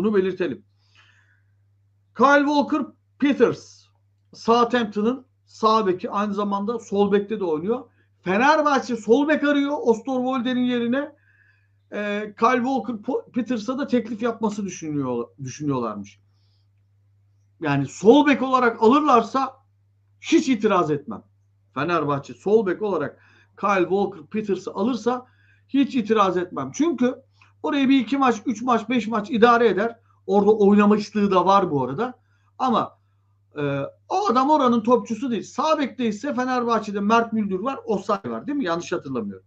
Bunu belirtelim. Kyle Walker Peters Southampton'ın sağ beki aynı zamanda sol bekte de oynuyor. Fenerbahçe sol bek arıyor Osterwolde'nin yerine. E, Kyle Walker Peters'a da teklif yapması düşünüyor, düşünüyorlarmış. Yani sol bek olarak alırlarsa hiç itiraz etmem. Fenerbahçe sol bek olarak Kyle Walker Peters'ı alırsa hiç itiraz etmem. Çünkü oraya bir iki maç, üç maç, beş maç idare eder. Orada oynamışlığı da var bu arada. Ama e, o adam oranın topçusu değil. Sağ bekte ise Fenerbahçe'de Mert Müldür var. Osay var değil mi? Yanlış hatırlamıyorum.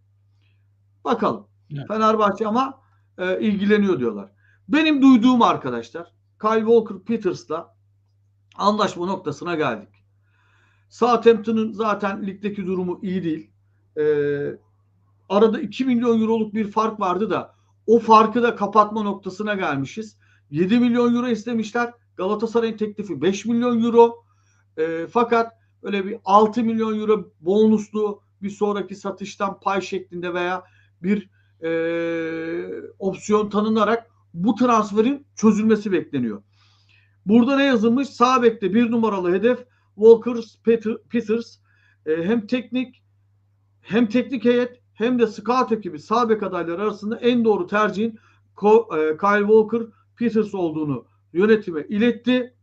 Bakalım. Evet. Fenerbahçe ama e, ilgileniyor diyorlar. Benim duyduğum arkadaşlar Kyle Walker Peters'la anlaşma noktasına geldik. Southampton'ın zaten ligdeki durumu iyi değil. Ee, arada 2 milyon euroluk bir fark vardı da o farkı da kapatma noktasına gelmişiz. 7 milyon euro istemişler. Galatasaray'ın teklifi 5 milyon euro. E, fakat öyle bir 6 milyon euro bonuslu bir sonraki satıştan pay şeklinde veya bir e, opsiyon tanınarak bu transferin çözülmesi bekleniyor. Burada ne yazılmış? Sağ bekte bir numaralı hedef Walker Peters e, hem teknik hem teknik heyet hem de scout ekibi sağ bek adayları arasında en doğru tercihin e, Kyle Walker Peters olduğunu yönetime iletti.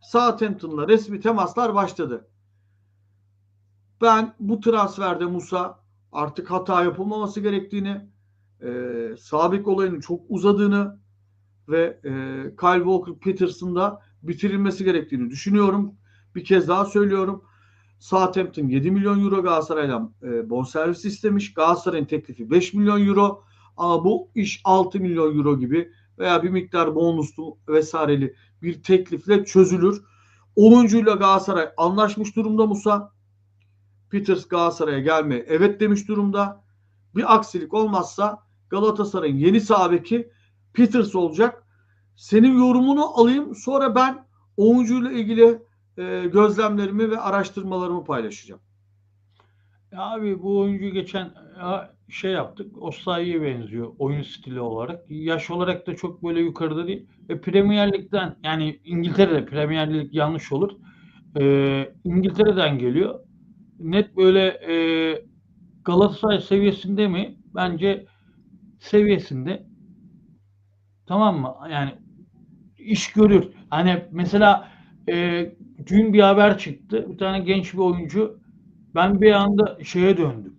Southampton'la resmi temaslar başladı. Ben bu transferde Musa artık hata yapılmaması gerektiğini, e, sabit olayının çok uzadığını ve e, Kyle Walker Peters'ın da bitirilmesi gerektiğini düşünüyorum. Bir kez daha söylüyorum. Southampton 7 milyon euro Galatasaray'dan e, bonservis istemiş. Galatasaray'ın teklifi 5 milyon euro ama bu iş 6 milyon euro gibi veya bir miktar bonuslu vesaireli bir teklifle çözülür. 10. ile Galatasaray anlaşmış durumda Musa. Peters Galatasaray'a gelmeye evet demiş durumda. Bir aksilik olmazsa Galatasaray'ın yeni sahabeki Peters olacak. Senin yorumunu alayım. Sonra ben oyuncuyla ilgili e, gözlemlerimi ve araştırmalarımı paylaşacağım. Abi bu oyuncu geçen şey yaptık. Osayi'ye benziyor oyun stili olarak. Yaş olarak da çok böyle yukarıda değil. E, Premier Lig'den yani İngiltere'de Premier Lig yanlış olur. E, İngiltere'den geliyor. Net böyle e, Galatasaray seviyesinde mi? Bence seviyesinde. Tamam mı? Yani iş görür. Hani mesela e, dün bir haber çıktı. Bir tane genç bir oyuncu ben bir anda şeye döndüm.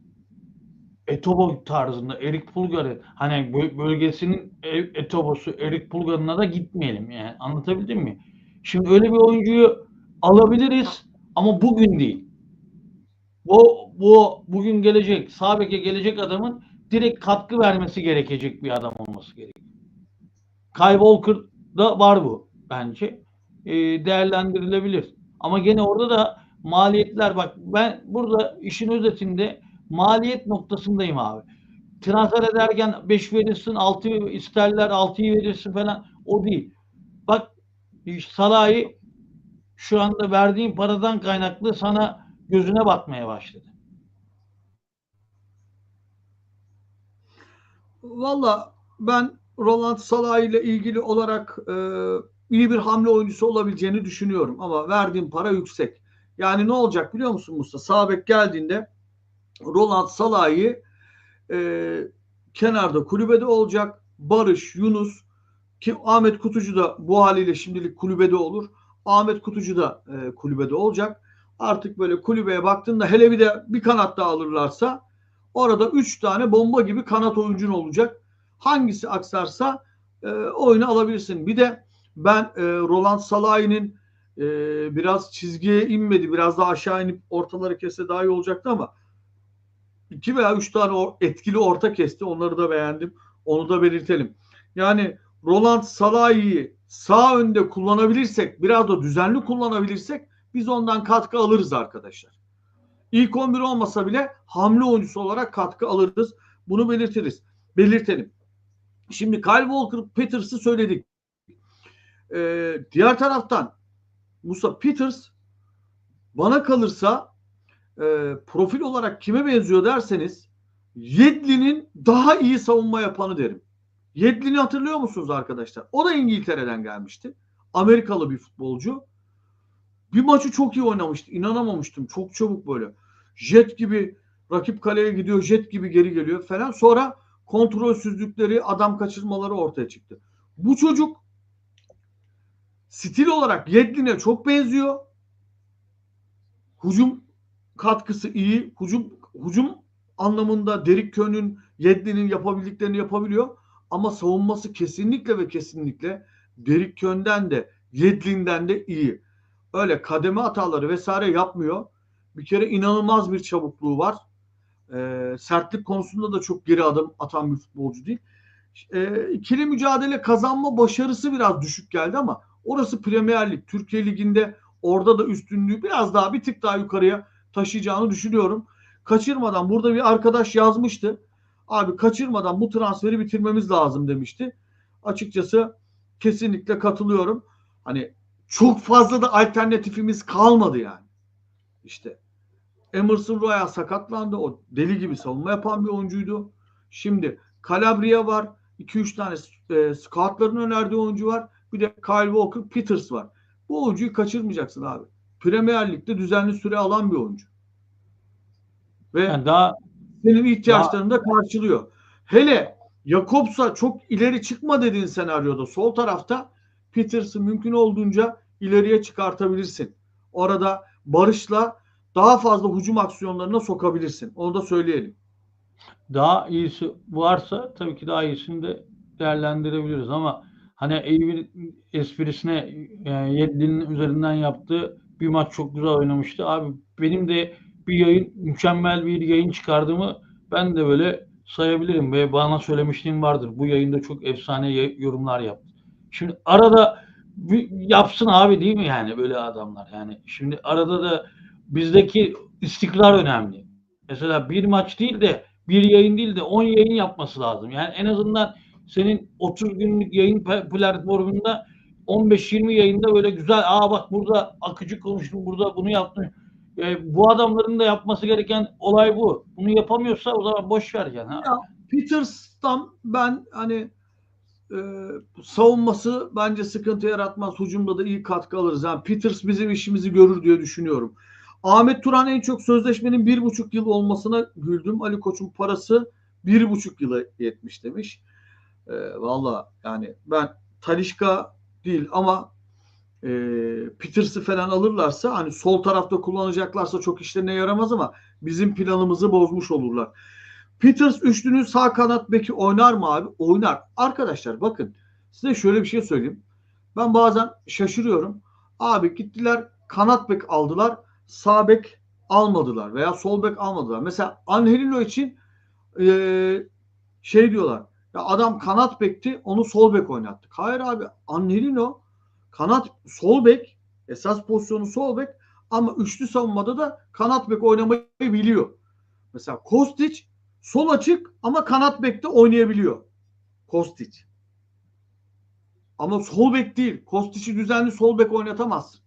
Etobo tarzında Erik Pulgar'ı hani bölgesinin e, Etobo'su Erik Pulgar'ına da gitmeyelim yani anlatabildim mi? Şimdi öyle bir oyuncuyu alabiliriz ama bugün değil. Bu, bu bugün gelecek, sağ gelecek adamın direkt katkı vermesi gerekecek bir adam olması gerekiyor. Kyle Walker'da var bu bence. E, değerlendirilebilir. Ama gene orada da maliyetler bak ben burada işin özetinde maliyet noktasındayım abi. Transfer ederken 5 verirsin, 6 isterler, 6'yı verirsin falan. O değil. Bak Salah'ı şu anda verdiğin paradan kaynaklı sana gözüne batmaya başladı. Valla ben Roland Salah ile ilgili olarak e, iyi bir hamle oyuncusu olabileceğini düşünüyorum ama verdiğim para yüksek. Yani ne olacak biliyor musun Mustafa? Sabek geldiğinde Roland Salah'ı e, kenarda kulübede olacak. Barış, Yunus ki Ahmet Kutucu da bu haliyle şimdilik kulübede olur. Ahmet Kutucu da e, kulübede olacak. Artık böyle kulübeye baktığında hele bir de bir kanat daha alırlarsa orada üç tane bomba gibi kanat oyuncun olacak. Hangisi aksarsa e, oyunu alabilirsin. Bir de ben e, Roland Salah'ın e, biraz çizgiye inmedi. Biraz daha aşağı inip ortaları kesse daha iyi olacaktı ama iki veya üç tane etkili orta kesti. Onları da beğendim. Onu da belirtelim. Yani Roland Salah'ı sağ önde kullanabilirsek, biraz da düzenli kullanabilirsek biz ondan katkı alırız arkadaşlar. İlk 11 olmasa bile hamle oyuncusu olarak katkı alırız. Bunu belirtiriz. Belirtelim. Şimdi Kyle Walker Peters'ı söyledik. Ee, diğer taraftan Musa Peters bana kalırsa e, profil olarak kime benziyor derseniz Yedlin'in daha iyi savunma yapanı derim. Yedlin'i hatırlıyor musunuz arkadaşlar? O da İngiltere'den gelmişti. Amerikalı bir futbolcu. Bir maçı çok iyi oynamıştı. İnanamamıştım. Çok çabuk böyle. Jet gibi rakip kaleye gidiyor. Jet gibi geri geliyor falan. Sonra kontrolsüzlükleri, adam kaçırmaları ortaya çıktı. Bu çocuk stil olarak Yedlin'e çok benziyor. Hücum katkısı iyi. Hücum hücum anlamında Derek Köhn'ün Yedlin'in yapabildiklerini yapabiliyor. Ama savunması kesinlikle ve kesinlikle Derek Köhn'den de Yedlin'den de iyi. Öyle kademe hataları vesaire yapmıyor. Bir kere inanılmaz bir çabukluğu var. Ee, sertlik konusunda da çok geri adım atan bir futbolcu değil. Ee, ikili mücadele kazanma başarısı biraz düşük geldi ama orası Premier Lig. Türkiye Ligi'nde orada da üstünlüğü biraz daha bir tık daha yukarıya taşıyacağını düşünüyorum. Kaçırmadan burada bir arkadaş yazmıştı. Abi kaçırmadan bu transferi bitirmemiz lazım demişti. Açıkçası kesinlikle katılıyorum. Hani çok fazla da alternatifimiz kalmadı yani. İşte Emerson Royal sakatlandı. O deli gibi savunma yapan bir oyuncuydu. Şimdi Calabria var. 2-3 tane e, scoutların önerdiği oyuncu var. Bir de Kyle Walker Peters var. Bu oyuncuyu kaçırmayacaksın abi. Premier Lig'de düzenli süre alan bir oyuncu. Ve Yani daha senin ihtiyaçlarını da karşılıyor. Hele Jakobs'a çok ileri çıkma dediğin senaryoda sol tarafta Peters'ı mümkün olduğunca ileriye çıkartabilirsin. Orada Barış'la daha fazla hücum aksiyonlarına sokabilirsin. Onu da söyleyelim. daha iyisi varsa tabii ki daha iyisini de değerlendirebiliriz ama hani Eyüp'ün esprisine yani Yedlin'in üzerinden yaptığı bir maç çok güzel oynamıştı. Abi benim de bir yayın mükemmel bir yayın çıkardığımı ben de böyle sayabilirim ve bana söylemişliğim vardır. Bu yayında çok efsane yorumlar yaptı. Şimdi arada yapsın abi değil mi yani böyle adamlar yani şimdi arada da bizdeki istikrar önemli. Mesela bir maç değil de bir yayın değil de 10 yayın yapması lazım. Yani en azından senin 30 günlük yayın platformunda 15-20 yayında böyle güzel aa bak burada akıcı konuştum burada bunu yaptım. E, bu adamların da yapması gereken olay bu. Bunu yapamıyorsa o zaman boş ver yani. Ya, Peters'tan ben hani e, savunması bence sıkıntı yaratmaz. Hücumda da iyi katkı alırız. Yani Peters bizim işimizi görür diye düşünüyorum. Ahmet Turan en çok sözleşmenin bir buçuk yıl olmasına güldüm. Ali Koç'un parası bir buçuk yıla yetmiş demiş. E, Valla yani ben Talişka değil ama e, Peters'ı falan alırlarsa hani sol tarafta kullanacaklarsa çok işlerine yaramaz ama bizim planımızı bozmuş olurlar. Peters üçlünün sağ kanat beki oynar mı abi? Oynar. Arkadaşlar bakın size şöyle bir şey söyleyeyim. Ben bazen şaşırıyorum. Abi gittiler kanat bek aldılar. Sağ bek almadılar veya sol bek almadılar. Mesela Angelino için eee, şey diyorlar. Ya adam kanat bekti onu sol bek oynattık. Hayır abi Angelino kanat sol bek esas pozisyonu sol bek ama üçlü savunmada da kanat bek oynamayı biliyor. Mesela Kostic sol açık ama kanat bekte oynayabiliyor. Kostic. Ama sol bek değil. Kostic'i düzenli sol bek oynatamaz.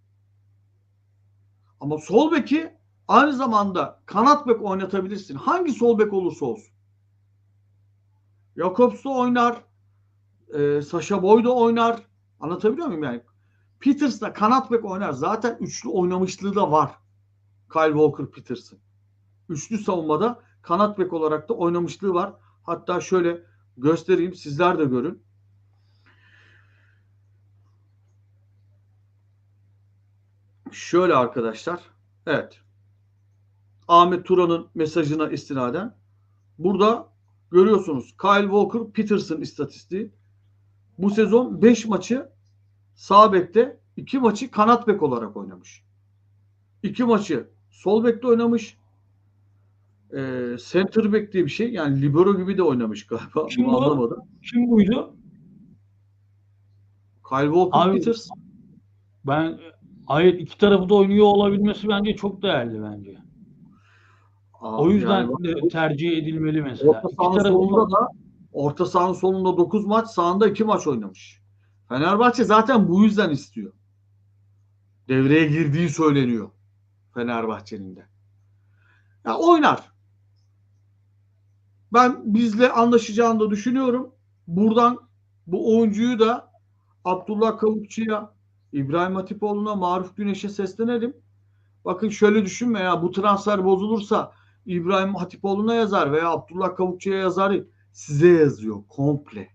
Ama sol beki aynı zamanda kanat bek oynatabilirsin. Hangi sol bek olursa olsun. Jakobs da oynar. E, Sasha Boy da oynar. Anlatabiliyor muyum yani? Peters da kanat bek oynar. Zaten üçlü oynamışlığı da var. Kyle Walker Peters'ın. Üçlü savunmada kanat bek olarak da oynamışlığı var. Hatta şöyle göstereyim sizler de görün. Şöyle arkadaşlar. Evet. Ahmet Turan'ın mesajına istinaden. Burada görüyorsunuz Kyle Walker Peterson istatistiği. Bu sezon 5 maçı sağ bekte, 2 maçı kanat bek olarak oynamış. 2 maçı sol bekte oynamış. E, center back diye bir şey. Yani libero gibi de oynamış galiba. Kim Bunu o? anlamadım. Kim buydu? Kyle Walker Abi- Peters. Ben hayır iki tarafı da oynuyor olabilmesi bence çok değerli bence. Abi O yüzden yani de tercih edilmeli mesela. Orta sahanın solunda da orta sahanın solunda 9 maç, sağında 2 maç oynamış. Fenerbahçe zaten bu yüzden istiyor. Devreye girdiği söyleniyor Fenerbahçe'nin de. Ya oynar. Ben bizle anlaşacağını da düşünüyorum. Buradan bu oyuncuyu da Abdullah Kavukçu'ya, İbrahim Hatipoğlu'na, Maruf Güneş'e seslenelim. Bakın şöyle düşünme ya bu transfer bozulursa İbrahim Hatipoğlu'na yazar veya Abdullah Kavukçu'ya yazar. Size yazıyor komple.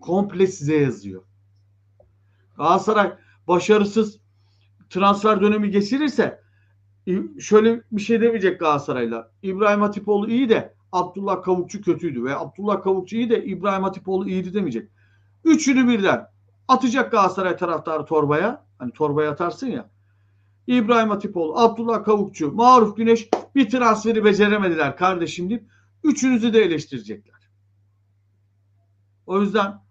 Komple size yazıyor. Galatasaray başarısız transfer dönemi geçirirse şöyle bir şey demeyecek Galatasaray'la. İbrahim Hatipoğlu iyi de Abdullah Kavukçu kötüydü ve Abdullah Kavukçu iyi de İbrahim Hatipoğlu iyiydi demeyecek. Üçünü birden atacak Galatasaray taraftarı torbaya. Hani torbaya atarsın ya. İbrahim Hatipoğlu, Abdullah Kavukçu, Maruf Güneş bir transferi beceremediler kardeşim deyip üçünüzü de eleştirecekler. O yüzden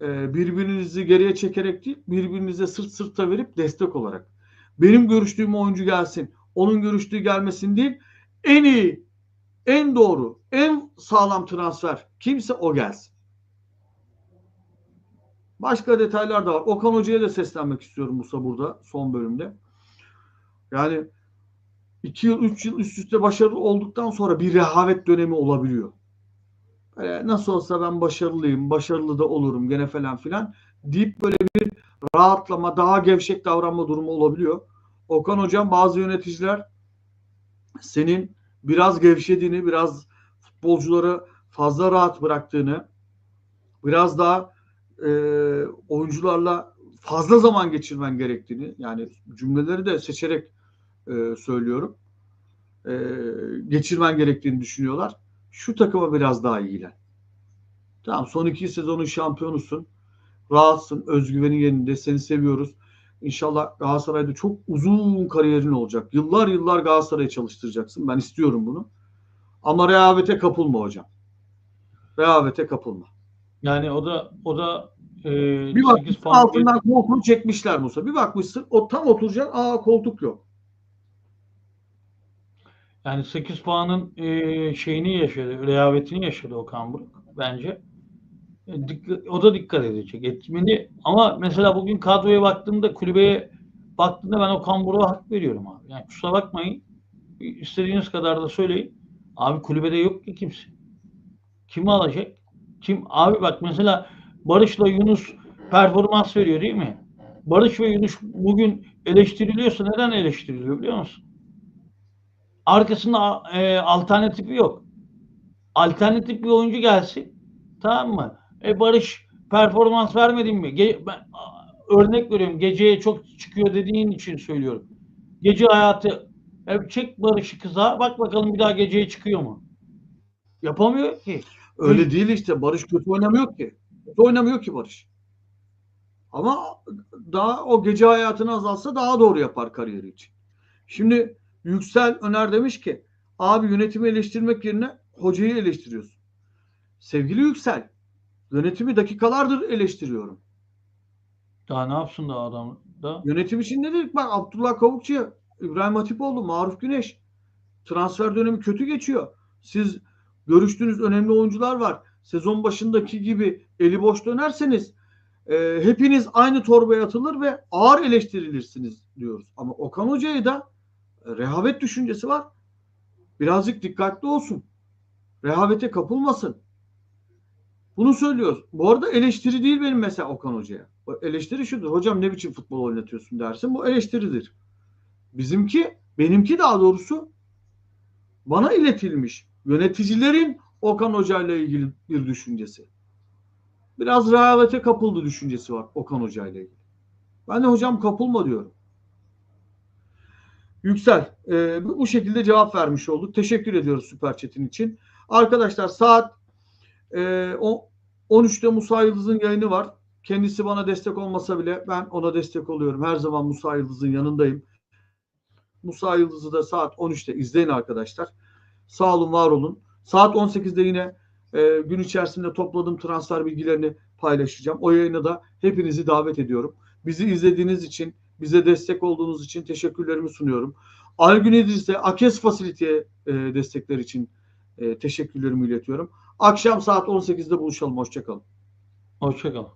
e, birbirinizi geriye çekerek değil, birbirinize sırt sırta verip destek olarak. Benim görüştüğüm oyuncu gelsin, onun görüştüğü gelmesin değil, en iyi, en doğru, en sağlam transfer kimse o gelsin. Başka detaylar da var. Okan Hoca'ya da seslenmek istiyorum Musa burada son bölümde. Yani 2 yıl 3 yıl üst üste başarılı olduktan sonra bir rehavet dönemi olabiliyor. Böyle nasıl olsa ben başarılıyım, başarılı da olurum gene falan filan deyip böyle bir rahatlama, daha gevşek davranma durumu olabiliyor. Okan Hocam bazı yöneticiler senin biraz gevşediğini, biraz futbolcuları fazla rahat bıraktığını, biraz daha e, oyuncularla fazla zaman geçirmen gerektiğini, yani cümleleri de seçerek e, söylüyorum, e, geçirmen gerektiğini düşünüyorlar. Şu takıma biraz daha iyiler. Tamam son iki sezonun şampiyonusun. Rahatsın, özgüvenin yerinde, seni seviyoruz. İnşallah Galatasaray'da çok uzun kariyerin olacak. Yıllar yıllar Galatasaray'ı çalıştıracaksın. Ben istiyorum bunu. Ama rehavete kapılma hocam. Rehavete kapılma. Yani o da o da e, bir bakmışsın altından koltuğu çekmişler Musa. Bir bakmışsın o tam oturacak. Aa koltuk yok. Yani 8 puanın e, şeyini yaşadı, rehavetini yaşadı Okan Buruk bence. E, o da dikkat edecek. Etmeni ama mesela bugün kadroya baktığımda kulübeye baktığımda ben Okan Buruk'a hak veriyorum abi. Yani kusura bakmayın. İstediğiniz kadar da söyleyin. Abi kulübede yok ki kimse. Kimi alacak? Kim? Abi bak mesela Barış'la Yunus performans veriyor değil mi? Barış ve Yunus bugün eleştiriliyorsa neden eleştiriliyor biliyor musun? Arkasında e, alternatifi yok. Alternatif bir oyuncu gelsin. Tamam mı? E Barış performans vermedin mi? Ge ben örnek veriyorum. Geceye çok çıkıyor dediğin için söylüyorum. Gece hayatı e, çek Barış'ı kıza bak bakalım bir daha geceye çıkıyor mu? Yapamıyor ki. Öyle değil işte. Barış kötü oynamıyor ki. Kötü oynamıyor ki Barış. Ama daha o gece hayatını azalsa daha doğru yapar kariyeri için. Şimdi Yüksel Öner demiş ki abi yönetimi eleştirmek yerine hocayı eleştiriyorsun. Sevgili Yüksel yönetimi dakikalardır eleştiriyorum. Daha ne yapsın da adam da? Yönetim için ne dedik? Bak Abdullah Kavukçu, İbrahim Hatipoğlu, Maruf Güneş. Transfer dönemi kötü geçiyor. Siz görüştüğünüz önemli oyuncular var. Sezon başındaki gibi eli boş dönerseniz e, hepiniz aynı torbaya atılır ve ağır eleştirilirsiniz diyoruz. Ama Okan Hoca'yı da rehavet düşüncesi var. Birazcık dikkatli olsun. Rehavete kapılmasın. Bunu söylüyoruz. Bu arada eleştiri değil benim mesela Okan Hoca'ya. Eleştiri şudur. Hocam ne biçim futbol oynatıyorsun dersin. Bu eleştiridir. Bizimki, benimki daha doğrusu bana iletilmiş yöneticilerin Okan Hoca ile ilgili bir düşüncesi. Biraz rehavete kapıldı düşüncesi var Okan Hoca ile ilgili. Ben de hocam kapılma diyorum. Yüksel, e, bu şekilde cevap vermiş olduk. Teşekkür ediyoruz Süper Chat'in için. Arkadaşlar saat e, o 13'te Musa Yıldız'ın yayını var. Kendisi bana destek olmasa bile ben ona destek oluyorum. Her zaman Musa Yıldız'ın yanındayım. Musa Yıldız'ı da saat 13'te izleyin arkadaşlar. Sağ olun, var olun. Saat 18'de yine e, gün içerisinde topladığım transfer bilgilerini paylaşacağım. O yayına da hepinizi davet ediyorum. Bizi izlediğiniz için, bize destek olduğunuz için teşekkürlerimi sunuyorum. Algün İdris'e, Akes Facility'ye e, destekler için e, teşekkürlerimi iletiyorum. Akşam saat 18'de buluşalım. Hoşçakalın. Hoşçakalın.